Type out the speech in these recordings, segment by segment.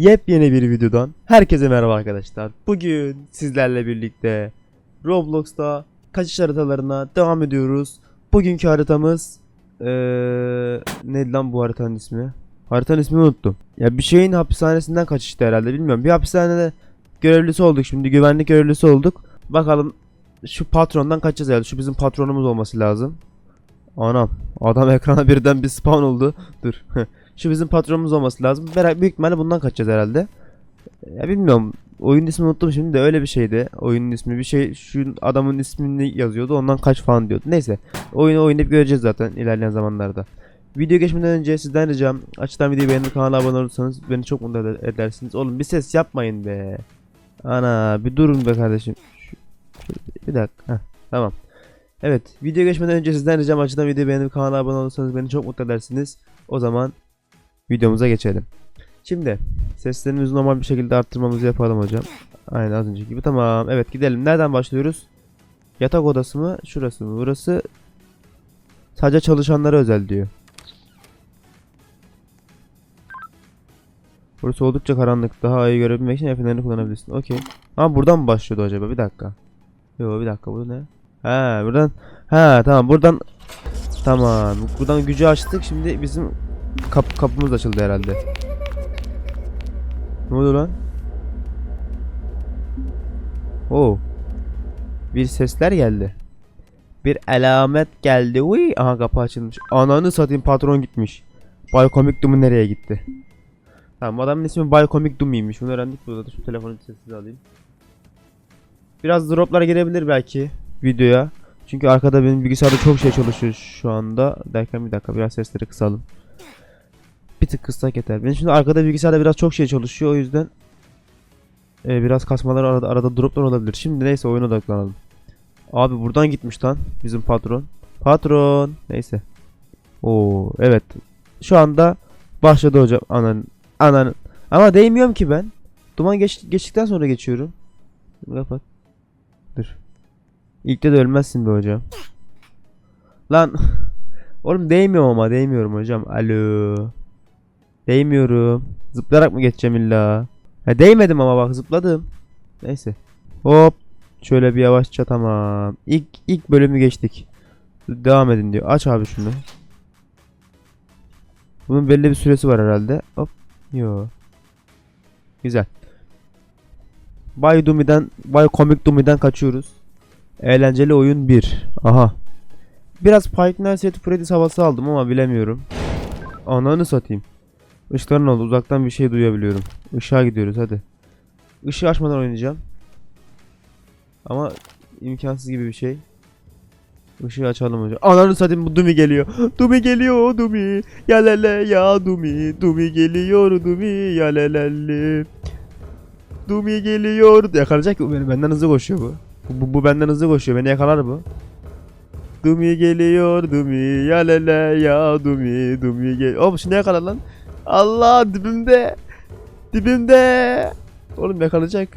Yepyeni bir videodan herkese merhaba arkadaşlar. Bugün sizlerle birlikte Roblox'ta kaçış haritalarına devam ediyoruz. Bugünkü haritamız eee neydi lan bu haritanın ismi? Haritanın ismini unuttum. Ya bir şeyin hapishanesinden kaçıştı herhalde bilmiyorum. Bir hapishanede görevlisi olduk şimdi güvenlik görevlisi olduk. Bakalım şu patrondan kaçacağız herhalde. Şu bizim patronumuz olması lazım. Anam adam ekrana birden bir spawn oldu. Dur. Şu bizim patronumuz olması lazım. Merak büyük ihtimalle bundan kaçacağız herhalde. Ya bilmiyorum. Oyunun ismini unuttum şimdi de öyle bir şeydi. Oyunun ismi bir şey şu adamın ismini yazıyordu. Ondan kaç falan diyordu. Neyse. Oyunu oynayıp göreceğiz zaten ilerleyen zamanlarda. Video geçmeden önce sizden ricam açıdan videoyu beğenip kanala abone olursanız beni çok mutlu eder- edersiniz. Oğlum bir ses yapmayın be. Ana bir durun be kardeşim. Şu, şu- bir dakika. Heh, tamam. Evet video geçmeden önce sizden ricam açıdan videoyu beğenip kanala abone olursanız beni çok mutlu edersiniz. O zaman videomuza geçelim. Şimdi seslerimizi normal bir şekilde arttırmamızı yapalım hocam. Aynen az önceki gibi. Tamam. Evet gidelim. Nereden başlıyoruz? Yatak odası mı? Şurası mı? Burası sadece çalışanlara özel diyor. Burası oldukça karanlık. Daha iyi görebilmek için el fenerini kullanabilirsin. Okey. Ama buradan mı başlıyordu acaba? Bir dakika. Yo bir dakika bu ne? Ha buradan. Ha tamam buradan. Tamam. Buradan gücü açtık. Şimdi bizim Kap kapımız açıldı herhalde. Ne oluyor lan? Oo. Bir sesler geldi. Bir alamet geldi. Uy, aha kapı açılmış. Ananı satayım patron gitmiş. Bay Comic Doom'u nereye gitti? Tamam adamın ismi Bay Comic Doom'iymiş. Bunu öğrendik burada da şu telefonu sessiz alayım. Biraz droplar gelebilir belki videoya. Çünkü arkada benim bilgisayarda çok şey çalışıyor şu anda. Derken bir dakika biraz sesleri kısalım. Bir tık kıssak yeter. Benim şimdi arkada bilgisayarda biraz çok şey çalışıyor o yüzden e, biraz kasmalar arada, arada droplar olabilir. Şimdi neyse oyuna odaklanalım. Abi buradan gitmiş lan bizim patron. Patron. Neyse. Oo evet. Şu anda başladı hocam. Anan anan. Ama değmiyorum ki ben. Duman geç, geçtikten sonra geçiyorum. Kapat. Dur. İlkte de ölmezsin be hocam. Lan. Oğlum değmiyorum ama değmiyorum hocam. Alo. Değmiyorum. Zıplayarak mı geçeceğim illa? Ha değmedim ama bak zıpladım. Neyse. Hop. Şöyle bir yavaşça tamam. İlk ilk bölümü geçtik. Devam edin diyor. Aç abi şunu. Bunun belli bir süresi var herhalde. Hop. Yo. Güzel. Bay Dumi'den, Bay Comic Dumi'den kaçıyoruz. Eğlenceli oyun 1. Aha. Biraz Five Nights at Freddy's havası aldım ama bilemiyorum. Ananı satayım. Işıkların oldu. Uzaktan bir şey duyabiliyorum. Işığa gidiyoruz hadi. Işığı açmadan oynayacağım. Ama imkansız gibi bir şey. Işığı açalım hocam. Ananı satayım bu Dumi geliyor. Dumi geliyor Dumi. Ya lele ya Dumi. Dumi geliyor Dumi. Ya lelelli. Dumi geliyor. Yakalayacak bu beni. Benden hızlı koşuyor bu. Bu, bu, bu benden hızlı koşuyor. Beni yakalar bu. Dumi geliyor Dumi. Ya lele ya Dumi. Dumi gel. Oğlum şimdi yakalar lan. Allah dibimde. Dibimde. Oğlum yakalayacak.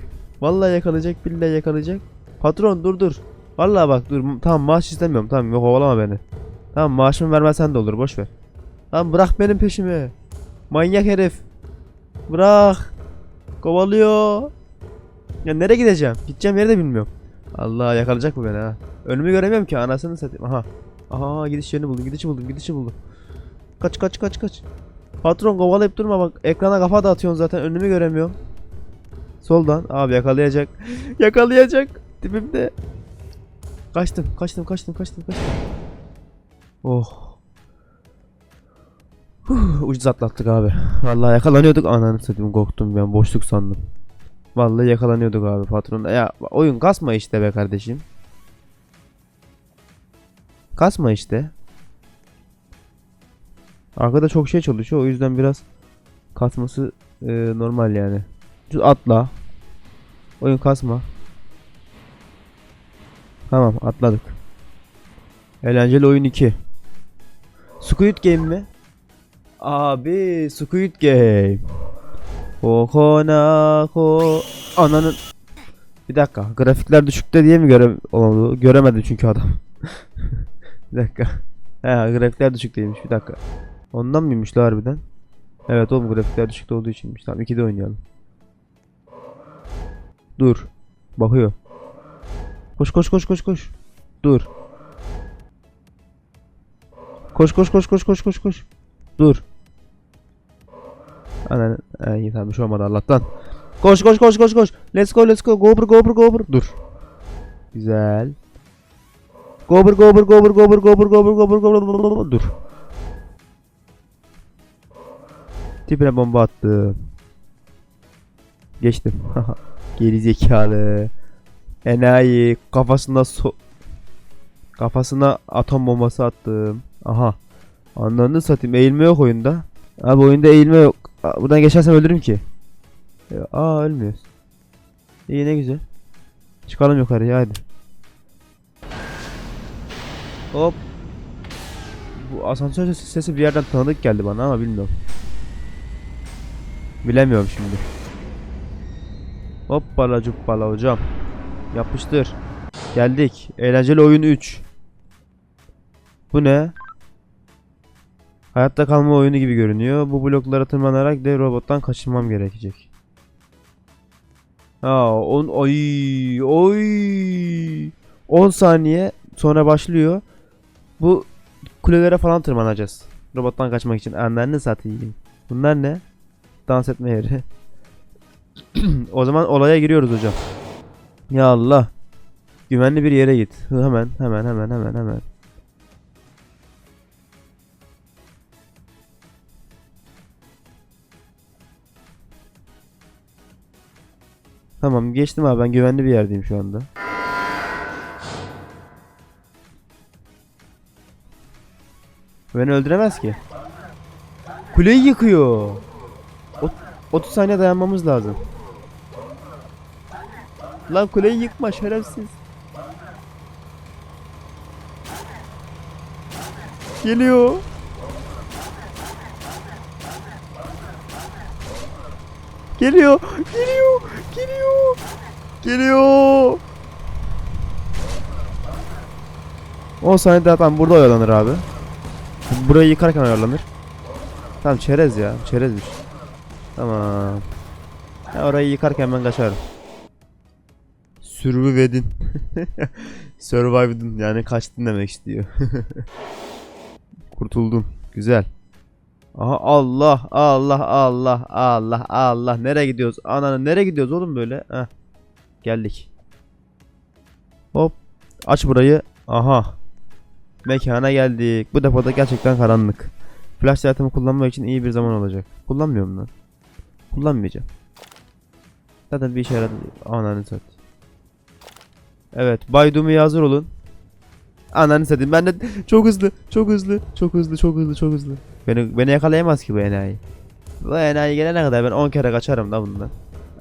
Vallahi yakalayacak. Billahi yakalayacak. Patron dur dur. Vallahi bak dur. Tamam maaş istemiyorum. Tamam yok kovalama beni. Tamam maaşımı vermezsen de olur. Boş ver. Tamam bırak benim peşimi. Manyak herif. Bırak. Kovalıyor. Ya nereye gideceğim? Gideceğim yeri de bilmiyorum. Allah yakalayacak mı beni ha? Önümü göremiyorum ki anasını satayım. Aha. Aha gidiş yerini buldum. Gidişi buldum. Gidişi buldum. Kaç kaç kaç kaç. Patron kovalayıp durma bak. Ekrana kafa da atıyorsun zaten. Önümü göremiyorum. Soldan. Abi yakalayacak. yakalayacak. Dibimde. Kaçtım. Kaçtım. Kaçtım. Kaçtım. Kaçtım. Oh. Huh, ucuz atlattık abi. Vallahi yakalanıyorduk. Ananı satayım korktum ben. Boşluk sandım. Vallahi yakalanıyorduk abi patron. Ya oyun kasma işte be kardeşim. Kasma işte. Arkada çok şey çalışıyor o yüzden biraz kasması e, normal yani. Atla. Oyun kasma. Tamam atladık. Eğlenceli oyun 2. Squid Game mi? Abi Squid Game. Kokona ko ananın Bir dakika grafikler düşükte diye mi göre oldu? Göremedi çünkü adam. bir dakika. He grafikler düşük değilmiş bir dakika. Ondan mıymış la harbiden? Evet oğlum grafikler düşük olduğu içinmiş. Tamam 2'de oynayalım. Dur. Bakıyor. Koş koş koş koş koş. Dur. Koş koş koş koş koş koş koş. Dur. Anan ha, iyi tamam bir şey olmadı Allah'tan. Koş koş koş koş koş. Let's go let's go. Gober gober gober. Dur. Güzel. Gober gober gober gober gober gober gober gober Dur. Tipine bomba attım. Geçtim. Geri zekalı. Enayi kafasına so kafasına atom bombası attım. Aha. Anladın satayım. Eğilme yok oyunda. Abi oyunda eğilme yok. Buradan geçersem ölürüm ki. E, Aa ölmüyoruz. İyi ne güzel. Çıkalım yukarıya hadi. Hop. Bu asansör sesi bir yerden tanıdık geldi bana ama bilmiyorum. Bilemiyorum şimdi. Hoppala cuppala hocam. Yapıştır. Geldik. Eğlenceli oyun 3. Bu ne? Hayatta kalma oyunu gibi görünüyor. Bu bloklara tırmanarak dev robottan kaçınmam gerekecek. Aa, on oy oy 10 saniye sonra başlıyor. Bu kulelere falan tırmanacağız. Robottan kaçmak için. Anlarını satayım. Bunlar ne? Dans etme yeri. o zaman olaya giriyoruz hocam. Ya Allah. Güvenli bir yere git. Hemen hemen hemen hemen hemen. Tamam geçtim abi ben güvenli bir yerdeyim şu anda. Beni öldüremez ki. Kuleyi yıkıyor. Ot- 30 saniye dayanmamız lazım. Lan kuleyi yıkma şerefsiz. Geliyor. Geliyor. Geliyor. Geliyor. Geliyor. 10 saniye daha tamam burada oyalanır abi. Burayı yıkarken oyalanır. Tamam çerez ya. Çerezmiş. Tamam. Ya orayı yıkarken ben kaçarım. Survivedin. Survivedin yani kaçtın demek istiyor. Kurtuldun. Güzel. Aha Allah Allah Allah Allah Allah nereye gidiyoruz? Ananı nereye gidiyoruz oğlum böyle? Heh. Geldik. Hop. Aç burayı. Aha. Mekana geldik. Bu depoda gerçekten karanlık. Flash saatimi kullanmak için iyi bir zaman olacak. Kullanmıyorum lan. Kullanmayacağım. Zaten bir işe yaradı. Ananı sat. Evet. Baydumu'ya hazır olun. Ananı satayım. Ben de çok hızlı, çok hızlı, çok hızlı, çok hızlı, çok hızlı. Beni beni yakalayamaz ki bu enayi. Bu enayi gelene kadar ben 10 kere kaçarım da bundan.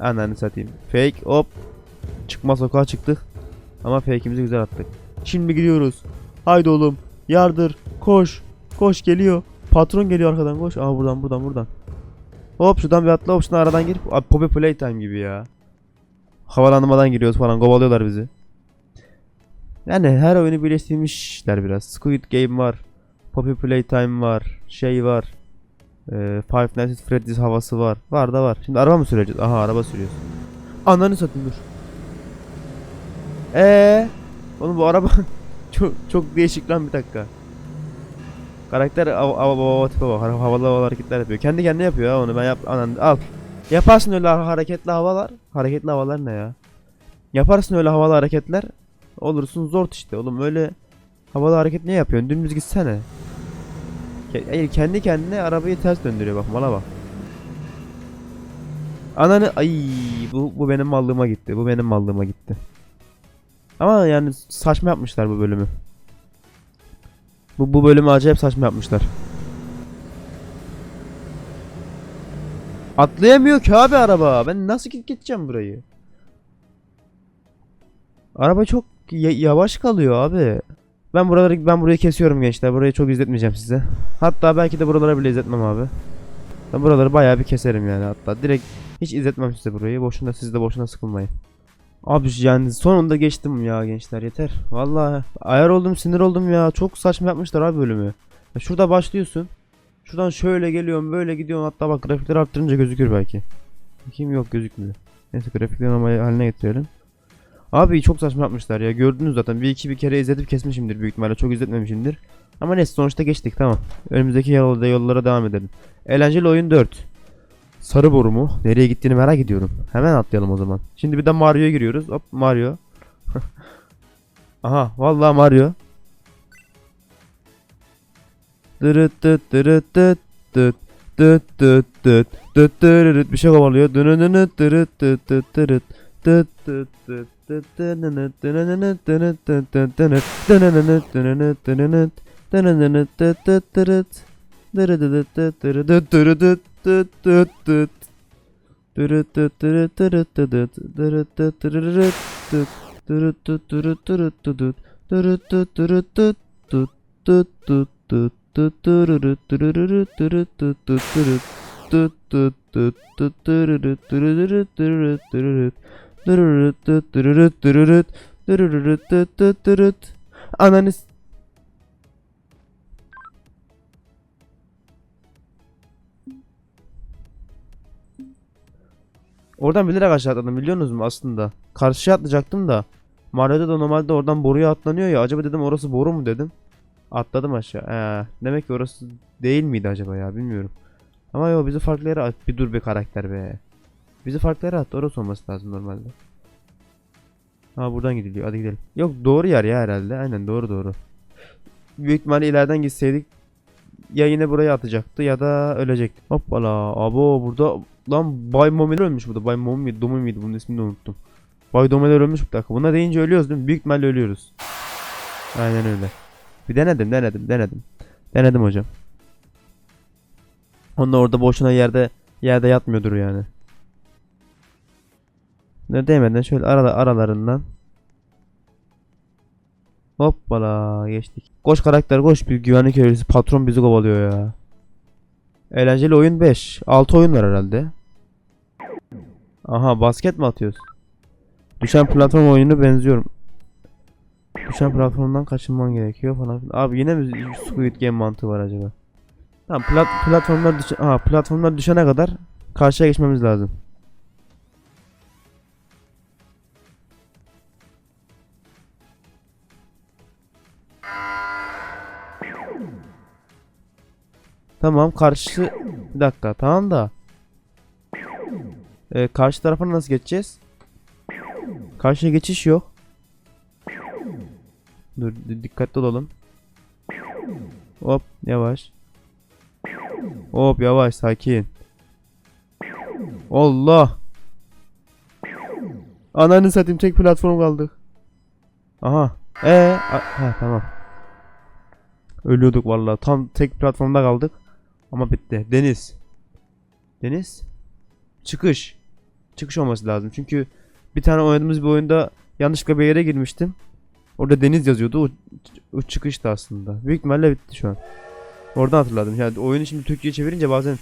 Ananı satayım. Fake hop. Çıkma sokağa çıktık. Ama fake'imizi güzel attık. Şimdi gidiyoruz. Haydi oğlum. Yardır. Koş. Koş geliyor. Patron geliyor arkadan koş. Aa buradan buradan buradan. Hop şuradan bir atla hop şuradan aradan gir. Abi Poppy Playtime gibi ya. Havalanmadan giriyoruz falan kovalıyorlar bizi. Yani her oyunu birleştirmişler biraz. Squid Game var. Poppy Playtime var. Şey var. Ee, Five Nights at Freddy's havası var. Var da var. Şimdi araba mı süreceğiz? Aha araba sürüyoruz. Ananı satayım dur. Eee? Oğlum bu araba çok çok değişik lan bir dakika. Karakter av av av tipe bak. Havalı havalı hareketler yapıyor. Kendi kendine yapıyor ya onu. Ben yap anan al. Yaparsın öyle hareketli havalar. Hareketli havalar ne ya? Yaparsın öyle havalı hareketler. Olursun zor işte oğlum öyle havalı hareket ne yapıyorsun? Dümdüz gitsene. Hayır kendi kendine arabayı ters döndürüyor bak mala bak. Ananı ay bu bu benim mallığıma gitti. Bu benim mallığıma gitti. Ama yani saçma yapmışlar bu bölümü. Bu bu bölümü acayip saçma yapmışlar. Atlayamıyor ki abi araba. Ben nasıl git gideceğim burayı? Araba çok ya- yavaş kalıyor abi. Ben buraları ben burayı kesiyorum gençler. Burayı çok izletmeyeceğim size. Hatta belki de buralara bile izletmem abi. Ben buraları bayağı bir keserim yani hatta. Direkt hiç izletmem size burayı. Boşuna siz de boşuna sıkılmayın. Abi yani sonunda geçtim ya gençler yeter. Vallahi ayar oldum sinir oldum ya. Çok saçma yapmışlar abi bölümü. Ya şurada başlıyorsun. Şuradan şöyle geliyorum böyle gidiyorum hatta bak grafikleri arttırınca gözükür belki. Kim yok gözükmüyor. Neyse grafikleri normal haline getirelim. Abi çok saçma yapmışlar ya gördünüz zaten bir iki bir kere izletip kesmişimdir büyük ihtimalle çok izletmemişimdir. Ama neyse sonuçta geçtik tamam. Önümüzdeki yolda yollara devam edelim. Eğlenceli oyun 4. Sarı boru mu? Nereye gittiğini merak ediyorum. Hemen atlayalım o zaman. Şimdi bir de Mario'ya giriyoruz. Hop Mario. Aha vallahi Mario. Dırıt dıt dırıt dıt dıt dıt dıt dıt dıt dırırıt bir şey kovalıyor. Dınınınıt dırıt dıt dıt dırıt dıt dıt dıt dıt dınınıt Oradan bilerek aşağı atladım biliyor musunuz mu aslında? Karşıya atlayacaktım da Mario'da da normalde oradan boruya atlanıyor ya acaba dedim orası boru mu dedim. Atladım aşağı. Ee, demek ki orası değil miydi acaba ya bilmiyorum. Ama yo bizi farklı yere at. Bir dur bir karakter be. Bizi farklı yere attı. Orası olması lazım normalde. Ha buradan gidiliyor. Hadi gidelim. Yok doğru yer ya herhalde. Aynen doğru doğru. Büyük ihtimalle ileriden gitseydik ya yine buraya atacaktı ya da ölecekti. Hoppala. Abo burada lan Bay Momeler ölmüş burada. Bay Momi miydi? Domi miydi? Bunun ismini de unuttum. Bay Domeler ölmüş bir dakika. Buna deyince ölüyoruz değil mi? Büyük ihtimalle ölüyoruz. Aynen öyle. Bir denedim denedim denedim. Denedim hocam. Onlar orada boşuna yerde yerde yatmıyordur yani. Ne değmeden şöyle arada aralarından. Hoppala geçtik. Koş karakter koş bir güvenlik görevlisi patron bizi kovalıyor ya. Eğlenceli oyun 5. 6 oyun var herhalde. Aha basket mi atıyoruz? Düşen platform oyunu benziyorum. Düşen platformdan kaçınman gerekiyor falan. Abi yine mi Squid Game mantığı var acaba? Tamam plat platformlar düş Aha, platformlar düşene kadar karşıya geçmemiz lazım. Tamam karşı bir dakika tamam da Ee, karşı tarafa nasıl geçeceğiz? Karşıya geçiş yok. Dur di- dikkatli olalım. Hop yavaş. Hop yavaş sakin. Allah. Ananı satayım tek platform kaldık. Aha. Ee, ha tamam. Ölüyorduk vallahi. Tam tek platformda kaldık. Ama bitti. Deniz. Deniz. Çıkış. Çıkış olması lazım. Çünkü bir tane oynadığımız bir oyunda yanlışlıkla bir yere girmiştim. Orada deniz yazıyordu. O, o çıkıştı aslında. Büyük ihtimalle bitti şu an. Oradan hatırladım. Yani oyunu şimdi Türkçe'ye çevirince bazen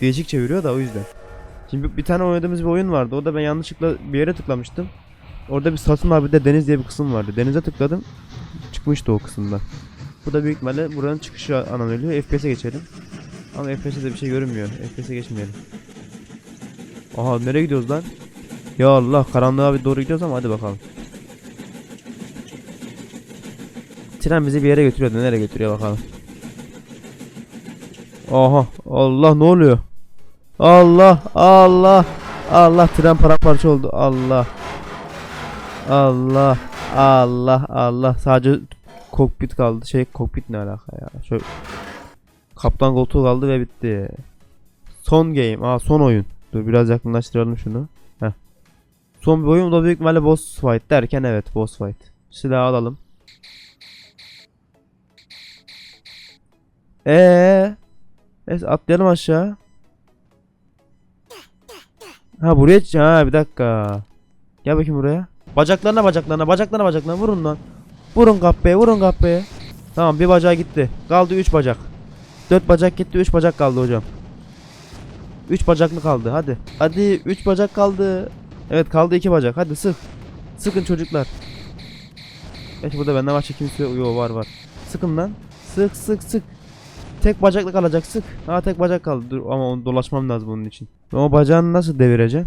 değişik çeviriyor da o yüzden. Şimdi bir- tane oynadığımız bir oyun vardı. O da ben yanlışlıkla bir yere tıklamıştım. Orada bir satın abi de deniz diye bir kısım vardı. Denize tıkladım. Çıkmıştı o kısımda. Bu da büyük ihtimalle buranın çıkışı anan ölüyor. FPS'e geçelim. Ama FPS'e de bir şey görünmüyor. FPS'e geçmeyelim. Aha nereye gidiyoruz lan? Ya Allah karanlığa bir doğru gidiyoruz ama hadi bakalım. Tren bizi bir yere götürüyor. Nereye götürüyor bakalım. Aha Allah ne oluyor? Allah Allah Allah tren paramparça oldu. Allah Allah Allah Allah sadece kokpit kaldı. Şey kokpit ne alaka ya? Şöyle kaptan koltuğu kaldı ve bitti. Son game. Aa son oyun. Dur biraz yakınlaştıralım şunu. Heh. Son bir oyun da büyük ihtimalle boss fight derken evet boss fight. Silahı alalım. Eee Neyse atlayalım aşağı. Ha buraya ha bir dakika. Gel bakayım buraya. Bacaklarına bacaklarına bacaklarına bacaklarına vurun lan. Vurun kahpeye vurun kahpeye. Tamam bir bacağı gitti. Kaldı 3 bacak. 4 bacak gitti 3 bacak kaldı hocam. 3 bacaklı kaldı hadi. Hadi 3 bacak kaldı. Evet kaldı 2 bacak hadi sık. Sıkın çocuklar. Gerçi burada benden başka kimse yok var var. Sıkın lan. Sık sık sık. tek bacaklı kalacak sık. Ha tek bacak kaldı. Dur ama onu dolaşmam lazım onun için. Ama bacağını nasıl devireceğim?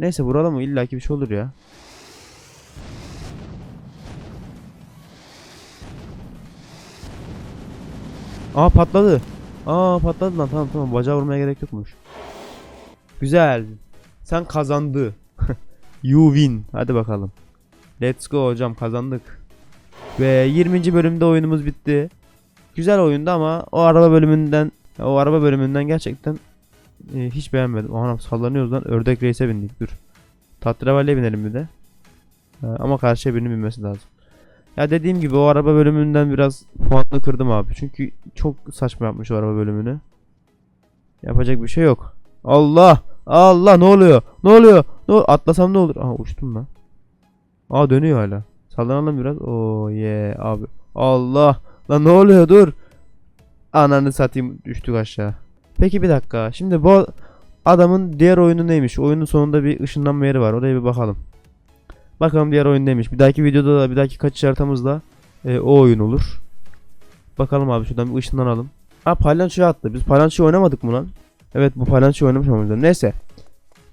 Neyse vuralım mı? İlla ki bir şey olur ya. Aa patladı. Aa patladı lan tamam tamam bacağı vurmaya gerek yokmuş. Güzel. Sen kazandı. you win. Hadi bakalım. Let's go hocam kazandık. Ve 20. bölümde oyunumuz bitti. Güzel oyundu ama o araba bölümünden o araba bölümünden gerçekten e, hiç beğenmedim. Anam sallanıyoruz lan. Ördek reise bindik. Dur. Tatravalli'ye binelim bir de. Ha, ama karşıya birinin binmesi lazım. Ya dediğim gibi o araba bölümünden biraz puanını kırdım abi. Çünkü çok saçma yapmış o araba bölümünü. Yapacak bir şey yok. Allah! Allah ne oluyor? Ne oluyor? Ne ol- Atlasam ne olur? Aha uçtum ben. Aa dönüyor hala. Sallanalım biraz. Oo ye abi. Allah! Lan ne oluyor? Dur. Ananı satayım düştük aşağı. Peki bir dakika. Şimdi bu adamın diğer oyunu neymiş? Oyunun sonunda bir ışınlanma yeri var. Oraya bir bakalım. Bakalım diğer oyun neymiş. Bir dahaki videoda da bir dahaki kaçış haritamızda e, o oyun olur. Bakalım abi şuradan bir ışınlanalım. Ha palyaçoya attı. Biz palyaçoyu oynamadık mı lan? Evet bu palyaçoyu oynamış olmamız Neyse.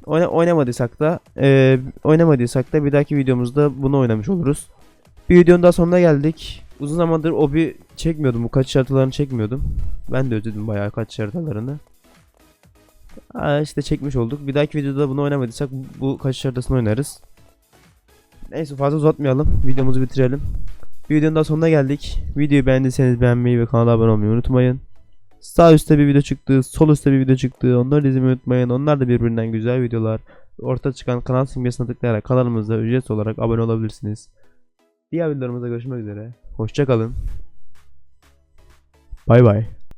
Oyna oynamadıysak da e, oynamadıysak da bir dahaki videomuzda bunu oynamış oluruz. Bir videonun daha sonuna geldik. Uzun zamandır o bir çekmiyordum. Bu kaçış haritalarını çekmiyordum. Ben de özledim bayağı kaçış haritalarını. Aa, işte çekmiş olduk. Bir dahaki videoda bunu oynamadıysak bu kaçış haritasını oynarız. Neyse fazla uzatmayalım. Videomuzu bitirelim. Videonun daha sonuna geldik. Videoyu beğendiyseniz beğenmeyi ve kanala abone olmayı unutmayın. Sağ üstte bir video çıktı, sol üstte bir video çıktı. Onları izlemeyi unutmayın. Onlar da birbirinden güzel videolar. Orta çıkan kanal simgesine tıklayarak kanalımıza ücretsiz olarak abone olabilirsiniz. Diğer videolarımızda görüşmek üzere. Hoşçakalın. Bay bay.